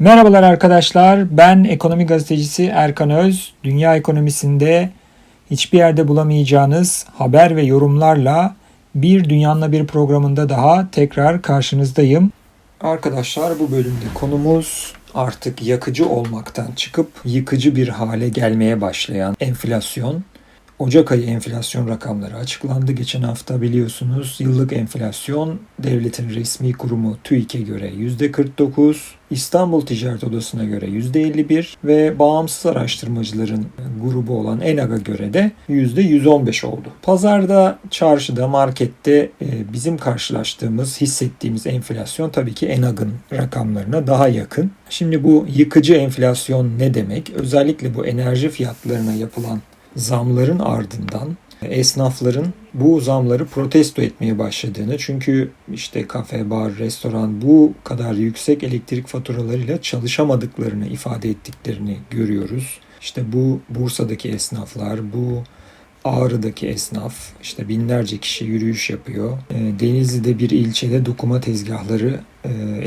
Merhabalar arkadaşlar. Ben ekonomi gazetecisi Erkan Öz. Dünya ekonomisinde hiçbir yerde bulamayacağınız haber ve yorumlarla bir Dünyanla Bir programında daha tekrar karşınızdayım. Arkadaşlar bu bölümde konumuz artık yakıcı olmaktan çıkıp yıkıcı bir hale gelmeye başlayan enflasyon. Ocak ayı enflasyon rakamları açıklandı geçen hafta biliyorsunuz. Yıllık enflasyon devletin resmi kurumu TÜİK'e göre %49, İstanbul Ticaret Odası'na göre %51 ve bağımsız araştırmacıların grubu olan ENAG'a göre de %115 oldu. Pazarda, çarşıda, markette e, bizim karşılaştığımız, hissettiğimiz enflasyon tabii ki ENAG'ın rakamlarına daha yakın. Şimdi bu yıkıcı enflasyon ne demek? Özellikle bu enerji fiyatlarına yapılan zamların ardından esnafların bu zamları protesto etmeye başladığını çünkü işte kafe, bar, restoran bu kadar yüksek elektrik faturalarıyla çalışamadıklarını ifade ettiklerini görüyoruz. İşte bu Bursa'daki esnaflar, bu Ağrı'daki esnaf işte binlerce kişi yürüyüş yapıyor. Denizli'de bir ilçede dokuma tezgahları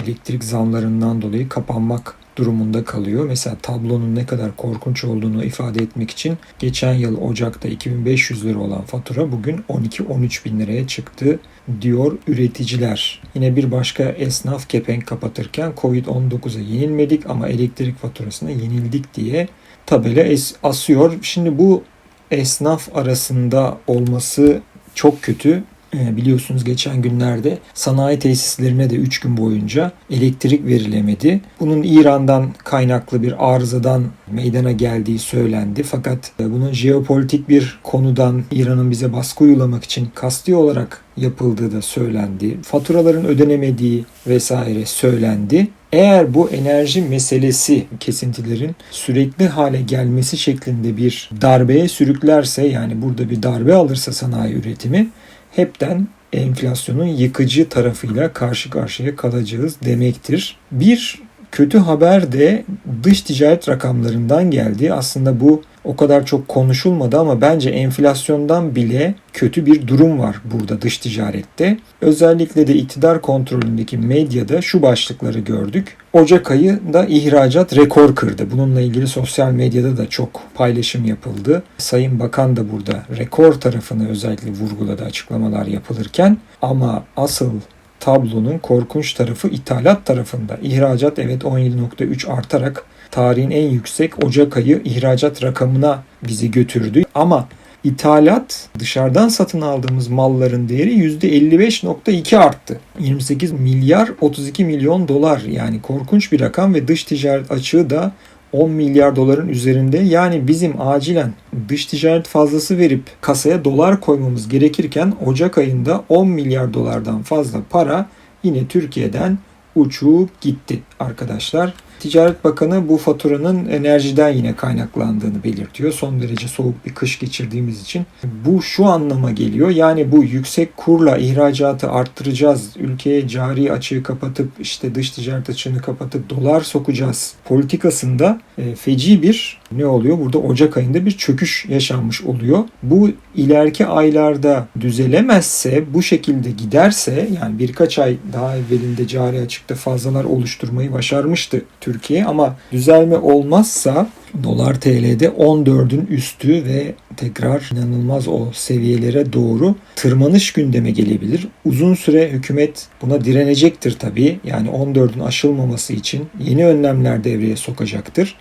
elektrik zamlarından dolayı kapanmak durumunda kalıyor. Mesela tablonun ne kadar korkunç olduğunu ifade etmek için geçen yıl Ocak'ta 2500 lira olan fatura bugün 12-13 bin liraya çıktı diyor üreticiler. Yine bir başka esnaf kepenk kapatırken Covid-19'a yenilmedik ama elektrik faturasına yenildik diye tabela asıyor. Şimdi bu esnaf arasında olması çok kötü. Ee, biliyorsunuz geçen günlerde sanayi tesislerine de 3 gün boyunca elektrik verilemedi. Bunun İran'dan kaynaklı bir arızadan meydana geldiği söylendi. Fakat e, bunun jeopolitik bir konudan İran'ın bize baskı uygulamak için kasti olarak yapıldığı da söylendi. Faturaların ödenemediği vesaire söylendi. Eğer bu enerji meselesi kesintilerin sürekli hale gelmesi şeklinde bir darbeye sürüklerse yani burada bir darbe alırsa sanayi üretimi hepten enflasyonun yıkıcı tarafıyla karşı karşıya kalacağız demektir. Bir kötü haber de dış ticaret rakamlarından geldi. Aslında bu o kadar çok konuşulmadı ama bence enflasyondan bile kötü bir durum var burada dış ticarette. Özellikle de iktidar kontrolündeki medyada şu başlıkları gördük. Ocak ayında ihracat rekor kırdı. Bununla ilgili sosyal medyada da çok paylaşım yapıldı. Sayın Bakan da burada rekor tarafını özellikle vurguladı açıklamalar yapılırken ama asıl tablonun korkunç tarafı ithalat tarafında. İhracat evet 17.3 artarak tarihin en yüksek Ocak ayı ihracat rakamına bizi götürdü. Ama ithalat dışarıdan satın aldığımız malların değeri %55.2 arttı. 28 milyar 32 milyon dolar yani korkunç bir rakam ve dış ticaret açığı da 10 milyar doların üzerinde. Yani bizim acilen dış ticaret fazlası verip kasaya dolar koymamız gerekirken Ocak ayında 10 milyar dolardan fazla para yine Türkiye'den uçup gitti arkadaşlar. Ticaret Bakanı bu faturanın enerjiden yine kaynaklandığını belirtiyor. Son derece soğuk bir kış geçirdiğimiz için. Bu şu anlama geliyor. Yani bu yüksek kurla ihracatı arttıracağız. Ülkeye cari açığı kapatıp işte dış ticaret açığını kapatıp dolar sokacağız politikasında e, feci bir ne oluyor? Burada Ocak ayında bir çöküş yaşanmış oluyor. Bu ileriki aylarda düzelemezse, bu şekilde giderse yani birkaç ay daha evvelinde cari açıkta fazlalar oluşturmayı başarmıştı Türkiye ama düzelme olmazsa dolar TL'de 14'ün üstü ve tekrar inanılmaz o seviyelere doğru tırmanış gündeme gelebilir. Uzun süre hükümet buna direnecektir tabii. Yani 14'ün aşılmaması için yeni önlemler devreye sokacaktır.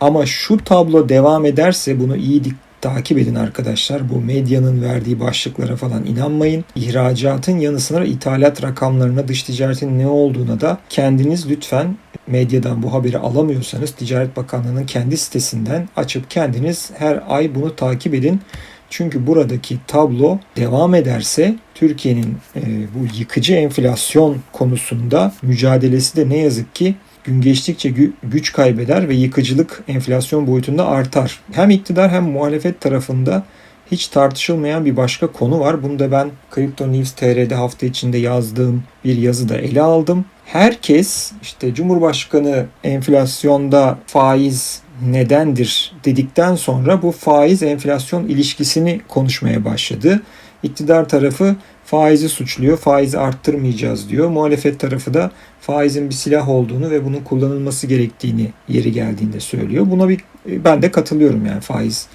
Ama şu tablo devam ederse bunu iyi takip edin arkadaşlar. Bu medyanın verdiği başlıklara falan inanmayın. İhracatın yanı sıra ithalat rakamlarına, dış ticaretin ne olduğuna da kendiniz lütfen medyadan bu haberi alamıyorsanız Ticaret Bakanlığı'nın kendi sitesinden açıp kendiniz her ay bunu takip edin. Çünkü buradaki tablo devam ederse Türkiye'nin e, bu yıkıcı enflasyon konusunda mücadelesi de ne yazık ki gün geçtikçe güç kaybeder ve yıkıcılık enflasyon boyutunda artar. Hem iktidar hem muhalefet tarafında hiç tartışılmayan bir başka konu var. Bunu da ben Crypto News TR'de hafta içinde yazdığım bir yazıda ele aldım. Herkes işte Cumhurbaşkanı enflasyonda faiz nedendir dedikten sonra bu faiz enflasyon ilişkisini konuşmaya başladı. İktidar tarafı faizi suçluyor. Faizi arttırmayacağız diyor. Muhalefet tarafı da faizin bir silah olduğunu ve bunun kullanılması gerektiğini yeri geldiğinde söylüyor. Buna bir ben de katılıyorum yani faiz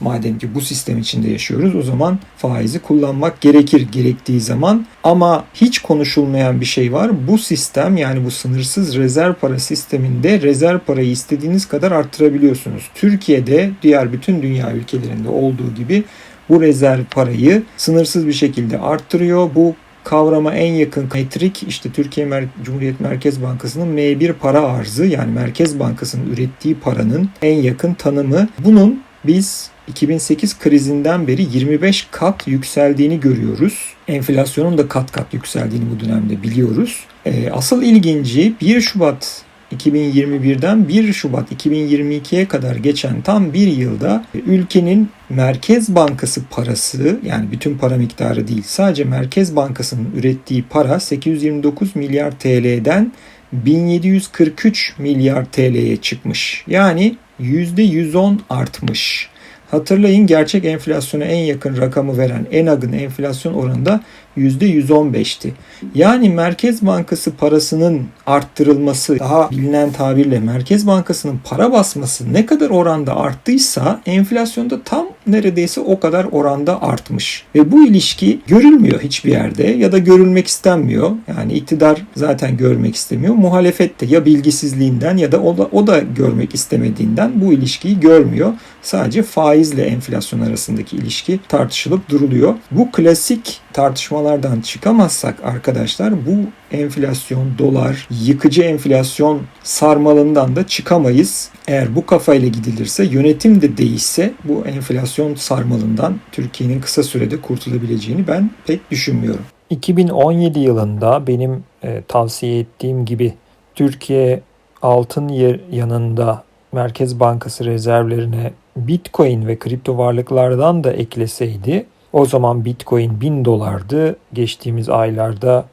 Madem ki bu sistem içinde yaşıyoruz o zaman faizi kullanmak gerekir gerektiği zaman ama hiç konuşulmayan bir şey var. Bu sistem yani bu sınırsız rezerv para sisteminde rezerv parayı istediğiniz kadar arttırabiliyorsunuz. Türkiye'de diğer bütün dünya ülkelerinde olduğu gibi bu rezerv parayı sınırsız bir şekilde arttırıyor. Bu kavrama en yakın metrik işte Türkiye Mer Cumhuriyet Merkez Bankası'nın M1 para arzı yani Merkez Bankası'nın ürettiği paranın en yakın tanımı. Bunun biz 2008 krizinden beri 25 kat yükseldiğini görüyoruz. Enflasyonun da kat kat yükseldiğini bu dönemde biliyoruz. Ee, asıl ilginci 1 Şubat 2021'den 1 Şubat 2022'ye kadar geçen tam bir yılda ülkenin Merkez Bankası parası yani bütün para miktarı değil sadece Merkez Bankası'nın ürettiği para 829 milyar TL'den 1743 milyar TL'ye çıkmış. Yani %110 artmış. Hatırlayın gerçek enflasyona en yakın rakamı veren ENAG'ın enflasyon oranında %115'ti. Yani Merkez Bankası parasının arttırılması daha bilinen tabirle Merkez Bankası'nın para basması ne kadar oranda arttıysa enflasyonda tam neredeyse o kadar oranda artmış. Ve bu ilişki görülmüyor hiçbir yerde ya da görülmek istenmiyor. Yani iktidar zaten görmek istemiyor. Muhalefet de ya bilgisizliğinden ya da o da, o da görmek istemediğinden bu ilişkiyi görmüyor. Sadece faizle enflasyon arasındaki ilişki tartışılıp duruluyor. Bu klasik tartışmalardan çıkamazsak arkadaşlar bu enflasyon, dolar, yıkıcı enflasyon sarmalından da çıkamayız. Eğer bu kafayla gidilirse, yönetim de değişse bu enflasyon sarmalından Türkiye'nin kısa sürede kurtulabileceğini ben pek düşünmüyorum. 2017 yılında benim e, tavsiye ettiğim gibi Türkiye altın yer yanında Merkez Bankası rezervlerine Bitcoin ve kripto varlıklardan da ekleseydi o zaman Bitcoin 1000 dolardı. Geçtiğimiz aylarda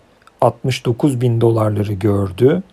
69 bin dolarları gördü.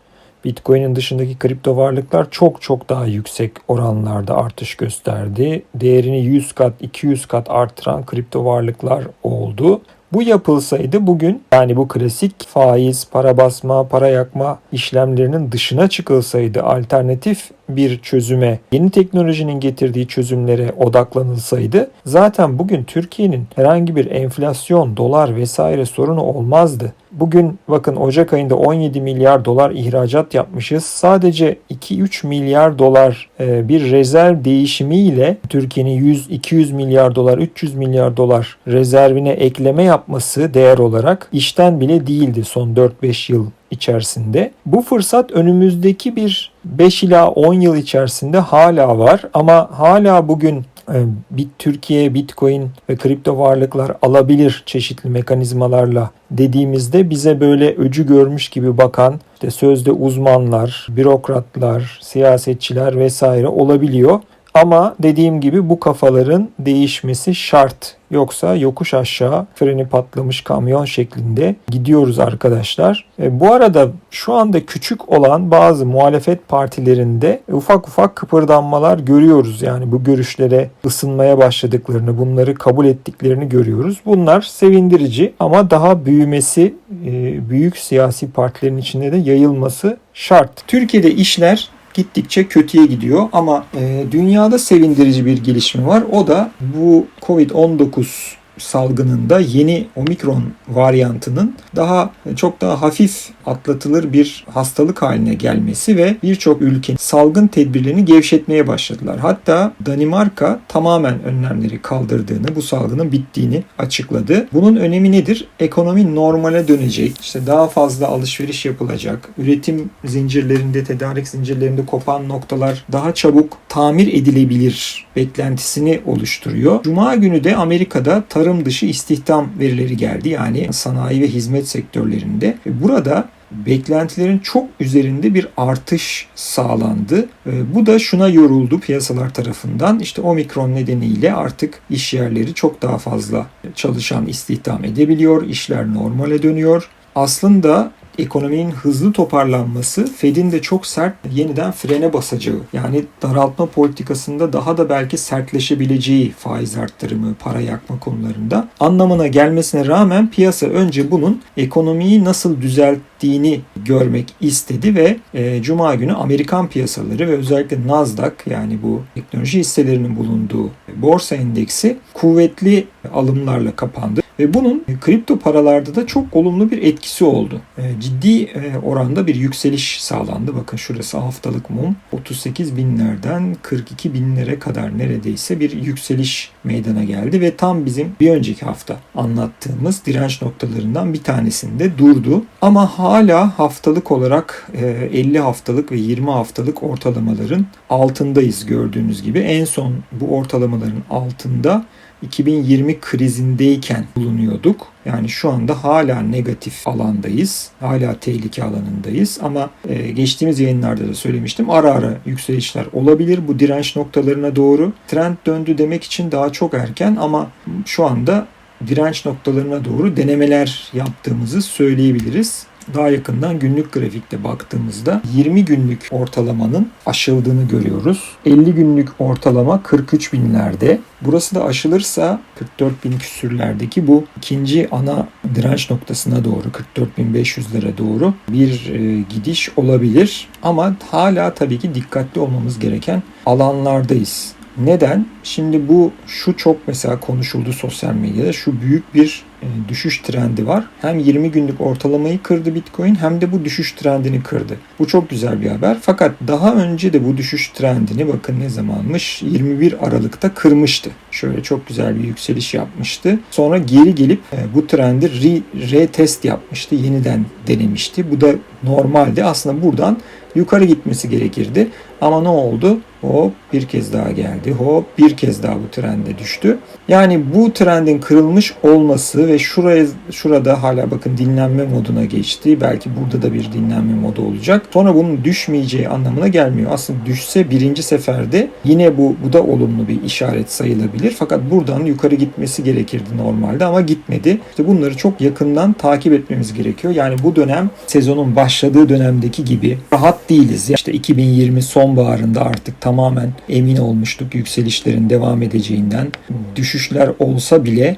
Bitcoin'in dışındaki kripto varlıklar çok çok daha yüksek oranlarda artış gösterdi. Değerini 100 kat, 200 kat arttıran kripto varlıklar oldu. Bu yapılsaydı bugün yani bu klasik faiz, para basma, para yakma işlemlerinin dışına çıkılsaydı alternatif bir çözüme, yeni teknolojinin getirdiği çözümlere odaklanılsaydı zaten bugün Türkiye'nin herhangi bir enflasyon, dolar vesaire sorunu olmazdı. Bugün bakın Ocak ayında 17 milyar dolar ihracat yapmışız. Sadece 2-3 milyar dolar e, bir rezerv değişimiyle Türkiye'nin 100-200 milyar dolar, 300 milyar dolar rezervine ekleme yapması değer olarak işten bile değildi son 4-5 yıl içerisinde. Bu fırsat önümüzdeki bir 5 ila 10 yıl içerisinde hala var ama hala bugün e, Bit Türkiye, Bitcoin ve kripto varlıklar alabilir çeşitli mekanizmalarla dediğimizde bize böyle öcü görmüş gibi bakan işte sözde uzmanlar, bürokratlar, siyasetçiler vesaire olabiliyor. Ama dediğim gibi bu kafaların değişmesi şart. Yoksa yokuş aşağı freni patlamış kamyon şeklinde gidiyoruz arkadaşlar. E, bu arada şu anda küçük olan bazı muhalefet partilerinde ufak ufak kıpırdanmalar görüyoruz. Yani bu görüşlere ısınmaya başladıklarını, bunları kabul ettiklerini görüyoruz. Bunlar sevindirici ama daha büyümesi, e, büyük siyasi partilerin içinde de yayılması şart. Türkiye'de işler gittikçe kötüye gidiyor ama e, dünyada sevindirici bir gelişme var. O da bu Covid-19 salgınında yeni omikron varyantının daha çok daha hafif atlatılır bir hastalık haline gelmesi ve birçok ülkenin salgın tedbirlerini gevşetmeye başladılar. Hatta Danimarka tamamen önlemleri kaldırdığını, bu salgının bittiğini açıkladı. Bunun önemi nedir? Ekonomi normale dönecek. İşte daha fazla alışveriş yapılacak. Üretim zincirlerinde, tedarik zincirlerinde kopan noktalar daha çabuk tamir edilebilir beklentisini oluşturuyor. Cuma günü de Amerika'da tarım dışı istihdam verileri geldi. Yani sanayi ve hizmet sektörlerinde. Burada beklentilerin çok üzerinde bir artış sağlandı. Ee, bu da şuna yoruldu piyasalar tarafından. İşte omikron nedeniyle artık iş yerleri çok daha fazla çalışan istihdam edebiliyor. İşler normale dönüyor. Aslında ekonominin hızlı toparlanması Fed'in de çok sert yeniden frene basacağı yani daraltma politikasında daha da belki sertleşebileceği faiz arttırımı, para yakma konularında anlamına gelmesine rağmen piyasa önce bunun ekonomiyi nasıl düzelttiğini görmek istedi ve e, Cuma günü Amerikan piyasaları ve özellikle Nasdaq yani bu teknoloji hisselerinin bulunduğu borsa endeksi kuvvetli alımlarla kapandı. Ve bunun kripto paralarda da çok olumlu bir etkisi oldu. E, ciddi e, oranda bir yükseliş sağlandı. Bakın şurası haftalık mum. 38 binlerden 42 binlere kadar neredeyse bir yükseliş meydana geldi. Ve tam bizim bir önceki hafta anlattığımız direnç noktalarından bir tanesinde durdu. Ama hala haftalık olarak e, 50 haftalık ve 20 haftalık ortalamaların altındayız gördüğünüz gibi. En son bu ortalamaların altında 2020 krizindeyken bulunuyorduk. Yani şu anda hala negatif alandayız. Hala tehlike alanındayız ama e, geçtiğimiz yayınlarda da söylemiştim. Ara ara yükselişler olabilir bu direnç noktalarına doğru. Trend döndü demek için daha çok erken ama şu anda direnç noktalarına doğru denemeler yaptığımızı söyleyebiliriz daha yakından günlük grafikte baktığımızda 20 günlük ortalamanın aşıldığını görüyoruz. 50 günlük ortalama 43 binlerde. Burası da aşılırsa 44 bin küsürlerdeki bu ikinci ana direnç noktasına doğru 44 bin 500'lere doğru bir e, gidiş olabilir. Ama hala tabii ki dikkatli olmamız gereken alanlardayız. Neden? Şimdi bu şu çok mesela konuşuldu sosyal medyada. Şu büyük bir e, düşüş trendi var. Hem 20 günlük ortalamayı kırdı Bitcoin hem de bu düşüş trendini kırdı. Bu çok güzel bir haber. Fakat daha önce de bu düşüş trendini bakın ne zamanmış? 21 Aralık'ta kırmıştı. Şöyle çok güzel bir yükseliş yapmıştı. Sonra geri gelip e, bu trendi re, retest yapmıştı. Yeniden denemişti. Bu da normaldi. Aslında buradan yukarı gitmesi gerekirdi. Ama ne oldu? Hop bir kez daha geldi. Hop bir kez daha bu trende düştü. Yani bu trendin kırılmış olması ve şuraya şurada hala bakın dinlenme moduna geçti. Belki burada da bir dinlenme modu olacak. Sonra bunun düşmeyeceği anlamına gelmiyor. Aslında düşse birinci seferde yine bu bu da olumlu bir işaret sayılabilir. Fakat buradan yukarı gitmesi gerekirdi normalde ama gitmedi. İşte bunları çok yakından takip etmemiz gerekiyor. Yani bu dönem sezonun başladığı dönemdeki gibi rahat değiliz. İşte 2020 sonbaharında artık tamamen emin olmuştuk yükselişlerin devam edeceğinden. Düşüşler olsa bile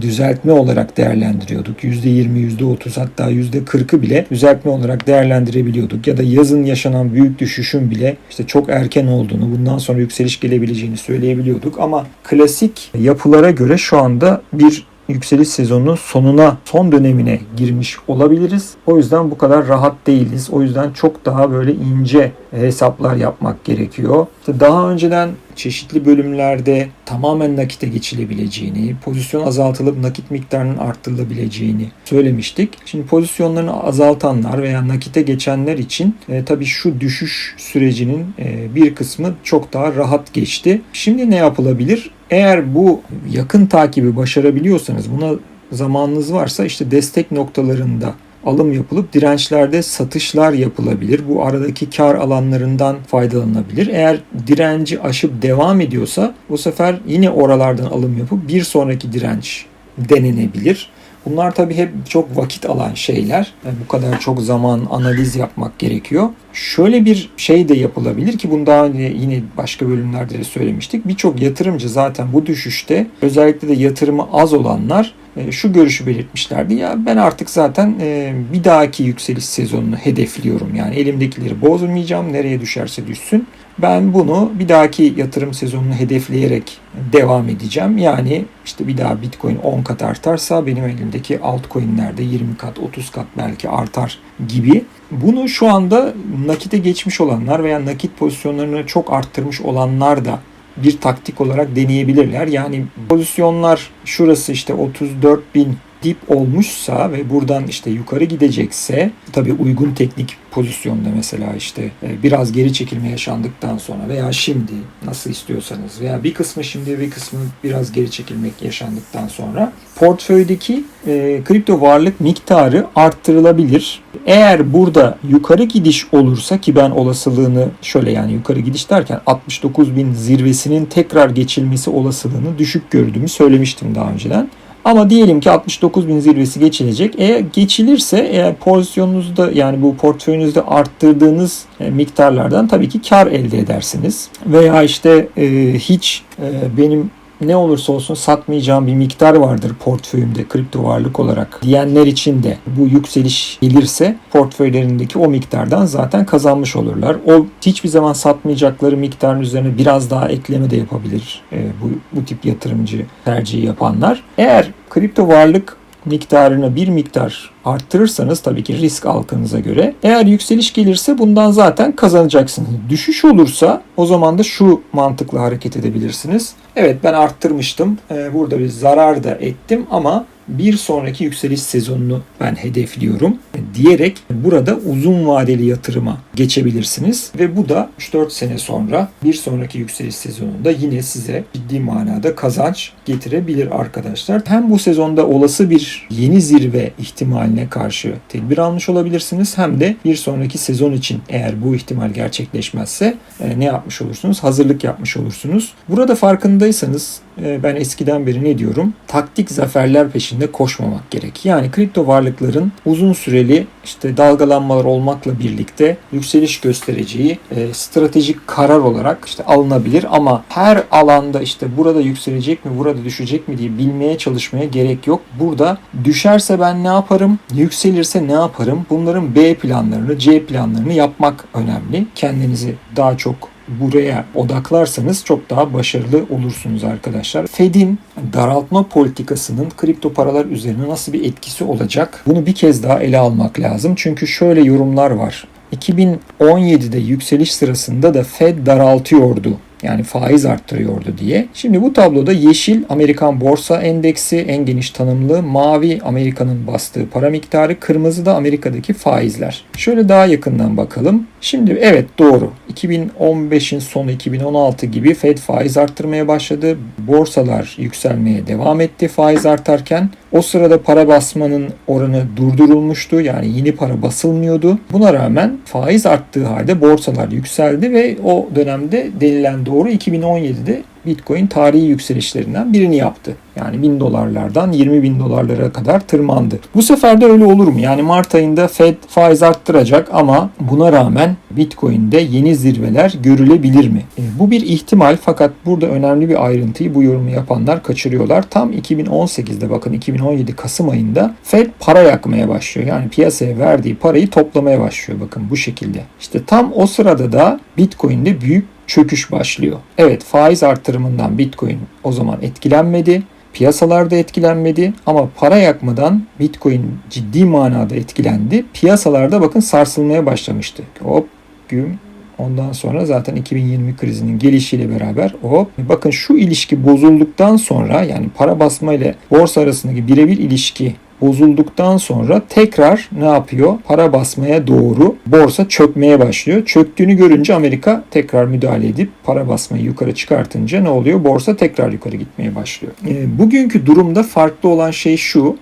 düzeltme olarak değerlendiriyorduk. %20, %30 hatta %40'ı bile düzeltme olarak değerlendirebiliyorduk. Ya da yazın yaşanan büyük düşüşün bile işte çok erken olduğunu, bundan sonra yükseliş gelebileceğini söyleyebiliyorduk. Ama klasik yapılara göre şu anda bir yükseliş sezonunun sonuna, son dönemine girmiş olabiliriz. O yüzden bu kadar rahat değiliz. O yüzden çok daha böyle ince hesaplar yapmak gerekiyor. Daha önceden çeşitli bölümlerde tamamen nakite geçilebileceğini, pozisyon azaltılıp nakit miktarının arttırılabileceğini söylemiştik. Şimdi pozisyonlarını azaltanlar veya nakite geçenler için e, tabii şu düşüş sürecinin e, bir kısmı çok daha rahat geçti. Şimdi ne yapılabilir? Eğer bu yakın takibi başarabiliyorsanız buna zamanınız varsa işte destek noktalarında alım yapılıp dirençlerde satışlar yapılabilir. Bu aradaki kar alanlarından faydalanabilir. Eğer direnci aşıp devam ediyorsa bu sefer yine oralardan alım yapıp bir sonraki direnç denenebilir. Bunlar tabii hep çok vakit alan şeyler. Yani bu kadar çok zaman analiz yapmak gerekiyor. Şöyle bir şey de yapılabilir ki bunu daha önce yine başka bölümlerde de söylemiştik. Birçok yatırımcı zaten bu düşüşte özellikle de yatırımı az olanlar e, şu görüşü belirtmişlerdi. Ya ben artık zaten e, bir dahaki yükseliş sezonunu hedefliyorum. Yani elimdekileri bozmayacağım. Nereye düşerse düşsün. Ben bunu bir dahaki yatırım sezonunu hedefleyerek devam edeceğim. Yani işte bir daha Bitcoin 10 kat artarsa benim elimdeki altcoin'lerde 20 kat, 30 kat belki artar gibi. Bunu şu anda nakite geçmiş olanlar veya nakit pozisyonlarını çok arttırmış olanlar da bir taktik olarak deneyebilirler. Yani pozisyonlar şurası işte 34 bin dip olmuşsa ve buradan işte yukarı gidecekse tabii uygun teknik pozisyonda mesela işte e, biraz geri çekilme yaşandıktan sonra veya şimdi nasıl istiyorsanız veya bir kısmı şimdi bir kısmı biraz geri çekilmek yaşandıktan sonra portföydeki e, kripto varlık miktarı arttırılabilir. Eğer burada yukarı gidiş olursa ki ben olasılığını şöyle yani yukarı gidiş derken 69 bin zirvesinin tekrar geçilmesi olasılığını düşük gördüğümü söylemiştim daha önceden. Ama diyelim ki 69 bin zirvesi geçilecek. Eğer geçilirse eğer pozisyonunuzda yani bu portföyünüzde arttırdığınız e, miktarlardan tabii ki kar elde edersiniz. Veya işte e, hiç e, benim ne olursa olsun satmayacağım bir miktar vardır portföyümde kripto varlık olarak diyenler için de bu yükseliş gelirse portföylerindeki o miktardan zaten kazanmış olurlar. O hiçbir zaman satmayacakları miktarın üzerine biraz daha ekleme de yapabilir e, bu, bu tip yatırımcı tercihi yapanlar. Eğer kripto varlık miktarını bir miktar arttırırsanız tabii ki risk algınıza göre. Eğer yükseliş gelirse bundan zaten kazanacaksınız. Düşüş olursa o zaman da şu mantıkla hareket edebilirsiniz. Evet ben arttırmıştım. Ee, burada bir zarar da ettim ama bir sonraki yükseliş sezonunu ben hedefliyorum diyerek burada uzun vadeli yatırıma geçebilirsiniz ve bu da 3-4 sene sonra bir sonraki yükseliş sezonunda yine size ciddi manada kazanç getirebilir arkadaşlar. Hem bu sezonda olası bir yeni zirve ihtimaline karşı tedbir almış olabilirsiniz hem de bir sonraki sezon için eğer bu ihtimal gerçekleşmezse e, ne yapmış olursunuz? Hazırlık yapmış olursunuz. Burada farkındaysanız ben eskiden beri ne diyorum? Taktik zaferler peşinde koşmamak gerek. Yani kripto varlıkların uzun süreli işte dalgalanmalar olmakla birlikte yükseliş göstereceği e, stratejik karar olarak işte alınabilir ama her alanda işte burada yükselecek mi, burada düşecek mi diye bilmeye çalışmaya gerek yok. Burada düşerse ben ne yaparım, yükselirse ne yaparım? Bunların B planlarını, C planlarını yapmak önemli. Kendinizi daha çok buraya odaklarsanız çok daha başarılı olursunuz arkadaşlar. Fed'in daraltma politikasının kripto paralar üzerine nasıl bir etkisi olacak? Bunu bir kez daha ele almak lazım. Çünkü şöyle yorumlar var. 2017'de yükseliş sırasında da Fed daraltıyordu yani faiz arttırıyordu diye. Şimdi bu tabloda yeşil Amerikan borsa endeksi en geniş tanımlı, mavi Amerika'nın bastığı para miktarı, kırmızı da Amerika'daki faizler. Şöyle daha yakından bakalım. Şimdi evet doğru. 2015'in sonu 2016 gibi Fed faiz arttırmaya başladı. Borsalar yükselmeye devam etti faiz artarken. O sırada para basmanın oranı durdurulmuştu. Yani yeni para basılmıyordu. Buna rağmen faiz arttığı halde borsalar yükseldi ve o dönemde denilen doğru 2017'de Bitcoin tarihi yükselişlerinden birini yaptı. Yani 1000 dolarlardan 20 bin dolarlara kadar tırmandı. Bu sefer de öyle olur mu? Yani Mart ayında Fed faiz arttıracak ama buna rağmen Bitcoin'de yeni zirveler görülebilir mi? E, bu bir ihtimal fakat burada önemli bir ayrıntıyı bu yorumu yapanlar kaçırıyorlar. Tam 2018'de bakın 2017 Kasım ayında Fed para yakmaya başlıyor. Yani piyasaya verdiği parayı toplamaya başlıyor bakın bu şekilde. İşte tam o sırada da Bitcoin'de büyük çöküş başlıyor. Evet faiz artırımından Bitcoin o zaman etkilenmedi. Piyasalarda etkilenmedi ama para yakmadan Bitcoin ciddi manada etkilendi. Piyasalarda bakın sarsılmaya başlamıştı. Hop güm Ondan sonra zaten 2020 krizinin gelişiyle beraber hop bakın şu ilişki bozulduktan sonra yani para basma ile borsa arasındaki birebir ilişki bozulduktan sonra tekrar ne yapıyor? Para basmaya doğru borsa çökmeye başlıyor. Çöktüğünü görünce Amerika tekrar müdahale edip para basmayı yukarı çıkartınca ne oluyor? Borsa tekrar yukarı gitmeye başlıyor. E, bugünkü durumda farklı olan şey şu.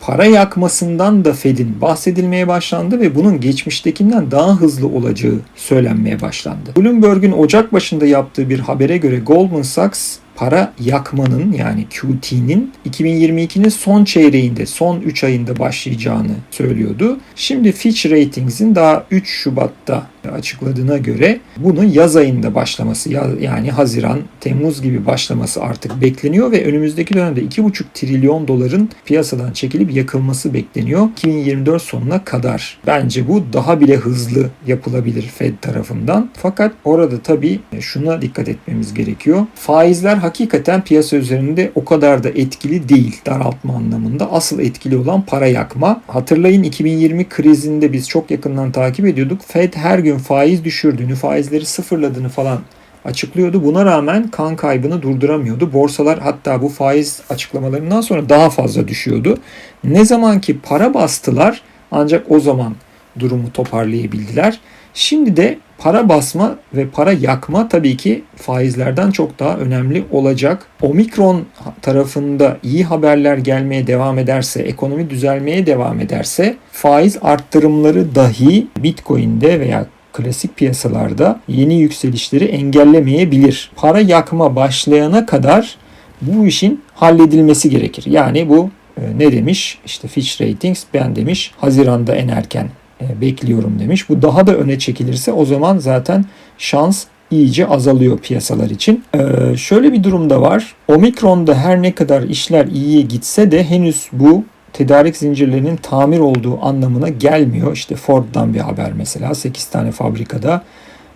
Para yakmasından da Fed'in bahsedilmeye başlandı ve bunun geçmiştekinden daha hızlı olacağı söylenmeye başlandı. Bloomberg'un Ocak başında yaptığı bir habere göre Goldman Sachs para yakmanın yani QT'nin 2022'nin son çeyreğinde, son 3 ayında başlayacağını söylüyordu. Şimdi Fitch Ratings'in daha 3 Şubat'ta açıkladığına göre bunun yaz ayında başlaması yani Haziran, Temmuz gibi başlaması artık bekleniyor ve önümüzdeki dönemde 2,5 trilyon doların piyasadan çekilip yakılması bekleniyor 2024 sonuna kadar. Bence bu daha bile hızlı yapılabilir Fed tarafından. Fakat orada tabii şuna dikkat etmemiz gerekiyor. Faizler hakikaten piyasa üzerinde o kadar da etkili değil daraltma anlamında. Asıl etkili olan para yakma. Hatırlayın 2020 krizinde biz çok yakından takip ediyorduk. Fed her gün faiz düşürdüğünü, faizleri sıfırladığını falan açıklıyordu. Buna rağmen kan kaybını durduramıyordu. Borsalar hatta bu faiz açıklamalarından sonra daha fazla düşüyordu. Ne zaman ki para bastılar ancak o zaman durumu toparlayabildiler. Şimdi de para basma ve para yakma tabii ki faizlerden çok daha önemli olacak. Omikron tarafında iyi haberler gelmeye devam ederse, ekonomi düzelmeye devam ederse faiz arttırımları dahi Bitcoin'de veya klasik piyasalarda yeni yükselişleri engellemeyebilir. Para yakma başlayana kadar bu işin halledilmesi gerekir. Yani bu e, ne demiş? İşte Fitch Ratings ben demiş Haziran'da en erken e, bekliyorum demiş. Bu daha da öne çekilirse o zaman zaten şans iyice azalıyor piyasalar için. Ee, şöyle bir durum da var. Omikron'da her ne kadar işler iyiye gitse de henüz bu tedarik zincirlerinin tamir olduğu anlamına gelmiyor. İşte Ford'dan bir haber mesela 8 tane fabrikada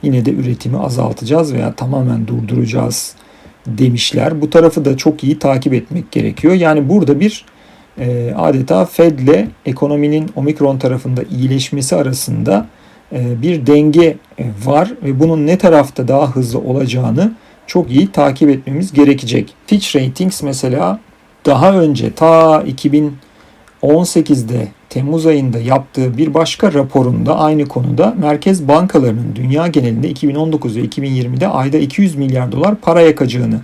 yine de üretimi azaltacağız veya tamamen durduracağız demişler. Bu tarafı da çok iyi takip etmek gerekiyor. Yani burada bir e, adeta Fed'le ekonominin omikron tarafında iyileşmesi arasında e, bir denge e, var ve bunun ne tarafta daha hızlı olacağını çok iyi takip etmemiz gerekecek. Fitch Ratings mesela daha önce ta 2018'de Temmuz ayında yaptığı bir başka raporunda aynı konuda merkez bankalarının dünya genelinde 2019 ve 2020'de ayda 200 milyar dolar para yakacağını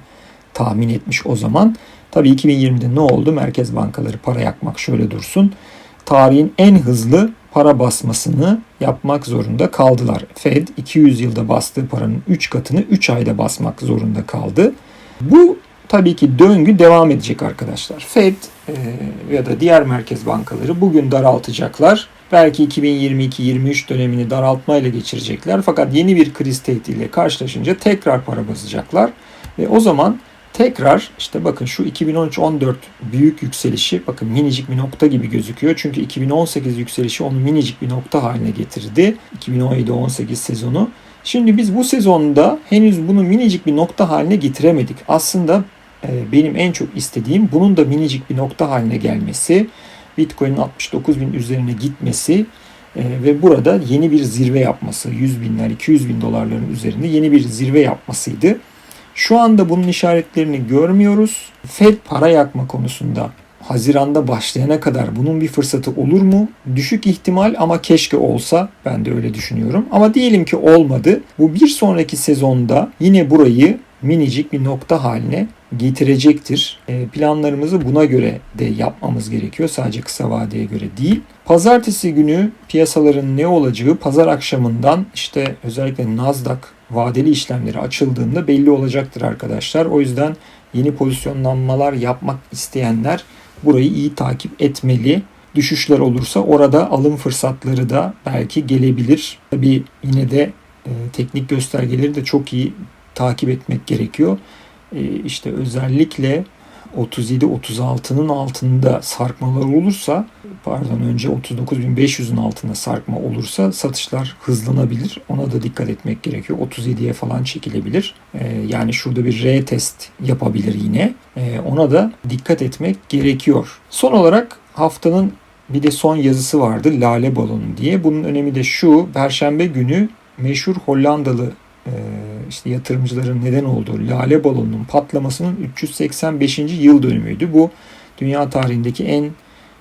tahmin etmiş o zaman. Tabii 2020'de ne oldu? Merkez bankaları para yakmak şöyle dursun. Tarihin en hızlı para basmasını yapmak zorunda kaldılar. Fed 200 yılda bastığı paranın 3 katını 3 ayda basmak zorunda kaldı. Bu tabii ki döngü devam edecek arkadaşlar. Fed e, ya da diğer merkez bankaları bugün daraltacaklar. Belki 2022-23 dönemini daraltmayla geçirecekler. Fakat yeni bir kriz tehdidiyle karşılaşınca tekrar para basacaklar. Ve o zaman tekrar işte bakın şu 2013-14 büyük yükselişi bakın minicik bir nokta gibi gözüküyor. Çünkü 2018 yükselişi onu minicik bir nokta haline getirdi. 2017-18 sezonu. Şimdi biz bu sezonda henüz bunu minicik bir nokta haline getiremedik. Aslında benim en çok istediğim bunun da minicik bir nokta haline gelmesi. Bitcoin'in 69 bin üzerine gitmesi e, ve burada yeni bir zirve yapması. 100 binler, 200 bin dolarların üzerinde yeni bir zirve yapmasıydı. Şu anda bunun işaretlerini görmüyoruz. Fed para yakma konusunda Haziranda başlayana kadar bunun bir fırsatı olur mu? Düşük ihtimal ama keşke olsa. Ben de öyle düşünüyorum. Ama diyelim ki olmadı. Bu bir sonraki sezonda yine burayı minicik bir nokta haline getirecektir. E, planlarımızı buna göre de yapmamız gerekiyor. Sadece kısa vadeye göre değil. Pazartesi günü piyasaların ne olacağı pazar akşamından işte özellikle Nasdaq vadeli işlemleri açıldığında belli olacaktır arkadaşlar. O yüzden yeni pozisyonlanmalar yapmak isteyenler burayı iyi takip etmeli. Düşüşler olursa orada alım fırsatları da belki gelebilir. Tabii yine de e, teknik göstergeleri de çok iyi takip etmek gerekiyor. E, işte özellikle 37-36'nın altında sarkmalar olursa pardon önce 39.500'ün altında sarkma olursa satışlar hızlanabilir. Ona da dikkat etmek gerekiyor. 37'ye falan çekilebilir. Ee, yani şurada bir R test yapabilir yine. Ee, ona da dikkat etmek gerekiyor. Son olarak haftanın bir de son yazısı vardı Lale Balonu diye. Bunun önemi de şu. Perşembe günü meşhur Hollandalı e, işte yatırımcıların neden olduğu lale balonunun patlamasının 385. yıl dönümüydü. Bu dünya tarihindeki en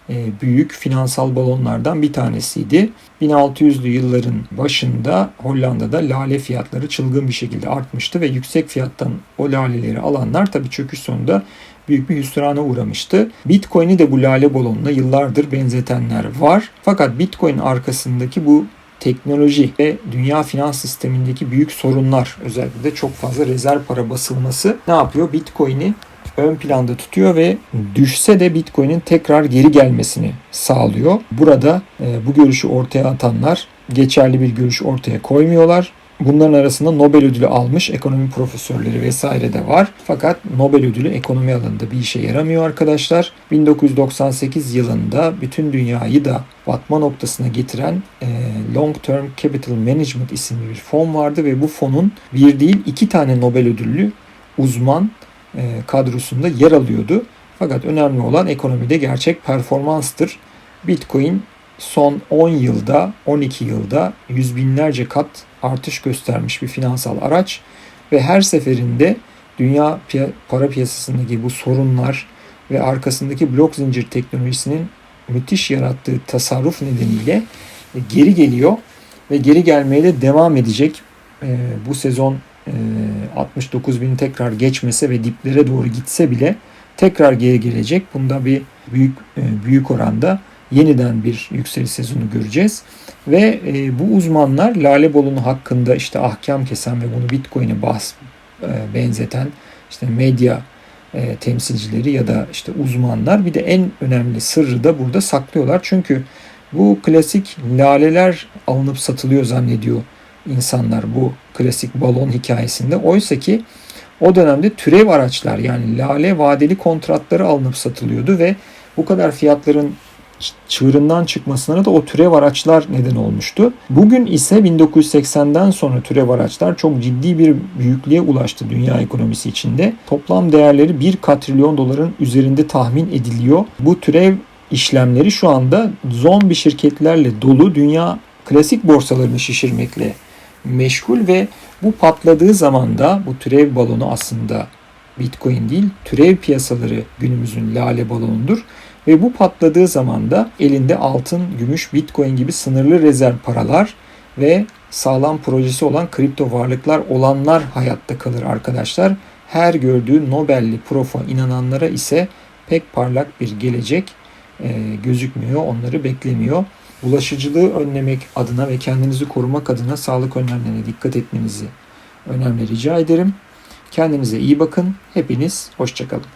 e, büyük finansal balonlardan bir tanesiydi. 1600'lü yılların başında Hollanda'da lale fiyatları çılgın bir şekilde artmıştı ve yüksek fiyattan o laleleri alanlar tabii çöküş sonunda büyük bir hüsrana uğramıştı. Bitcoin'i de bu lale balonuna yıllardır benzetenler var. Fakat Bitcoin arkasındaki bu teknoloji ve dünya finans sistemindeki büyük sorunlar özellikle de çok fazla rezerv para basılması ne yapıyor? Bitcoin'i ön planda tutuyor ve düşse de Bitcoin'in tekrar geri gelmesini sağlıyor. Burada e, bu görüşü ortaya atanlar geçerli bir görüş ortaya koymuyorlar. Bunların arasında Nobel ödülü almış ekonomi profesörleri vesaire de var. Fakat Nobel ödülü ekonomi alanında bir işe yaramıyor arkadaşlar. 1998 yılında bütün dünyayı da batma noktasına getiren e, Long Term Capital Management isimli bir fon vardı ve bu fonun bir değil iki tane Nobel ödüllü uzman e, kadrosunda yer alıyordu. Fakat önemli olan ekonomide gerçek performanstır. Bitcoin son 10 yılda, 12 yılda yüz binlerce kat artış göstermiş bir finansal araç ve her seferinde dünya para piyasasındaki bu sorunlar ve arkasındaki blok zincir teknolojisinin müthiş yarattığı tasarruf nedeniyle geri geliyor ve geri gelmeye de devam edecek. Bu sezon 69 bin tekrar geçmese ve diplere doğru gitse bile tekrar geri gelecek. Bunda bir büyük büyük oranda yeniden bir yükseliş sezonu göreceğiz. Ve e, bu uzmanlar Lale Balonu hakkında işte ahkam kesen ve bunu Bitcoin'e bas e, benzeten işte medya e, temsilcileri ya da işte uzmanlar bir de en önemli sırrı da burada saklıyorlar. Çünkü bu klasik laleler alınıp satılıyor zannediyor insanlar bu klasik balon hikayesinde. Oysa ki o dönemde türev araçlar yani lale vadeli kontratları alınıp satılıyordu ve bu kadar fiyatların çığırından çıkmasına da o türev araçlar neden olmuştu. Bugün ise 1980'den sonra türev araçlar çok ciddi bir büyüklüğe ulaştı dünya ekonomisi içinde. Toplam değerleri 1 katrilyon doların üzerinde tahmin ediliyor. Bu türev işlemleri şu anda zombi şirketlerle dolu dünya klasik borsalarını şişirmekle meşgul ve bu patladığı zaman da bu türev balonu aslında Bitcoin değil, türev piyasaları günümüzün lale balonudur. Ve bu patladığı zaman da elinde altın, gümüş, bitcoin gibi sınırlı rezerv paralar ve sağlam projesi olan kripto varlıklar olanlar hayatta kalır arkadaşlar. Her gördüğü Nobel'li profa inananlara ise pek parlak bir gelecek e, gözükmüyor, onları beklemiyor. Bulaşıcılığı önlemek adına ve kendinizi korumak adına sağlık önlemlerine dikkat etmenizi önemli rica ederim. Kendinize iyi bakın. Hepiniz hoşçakalın.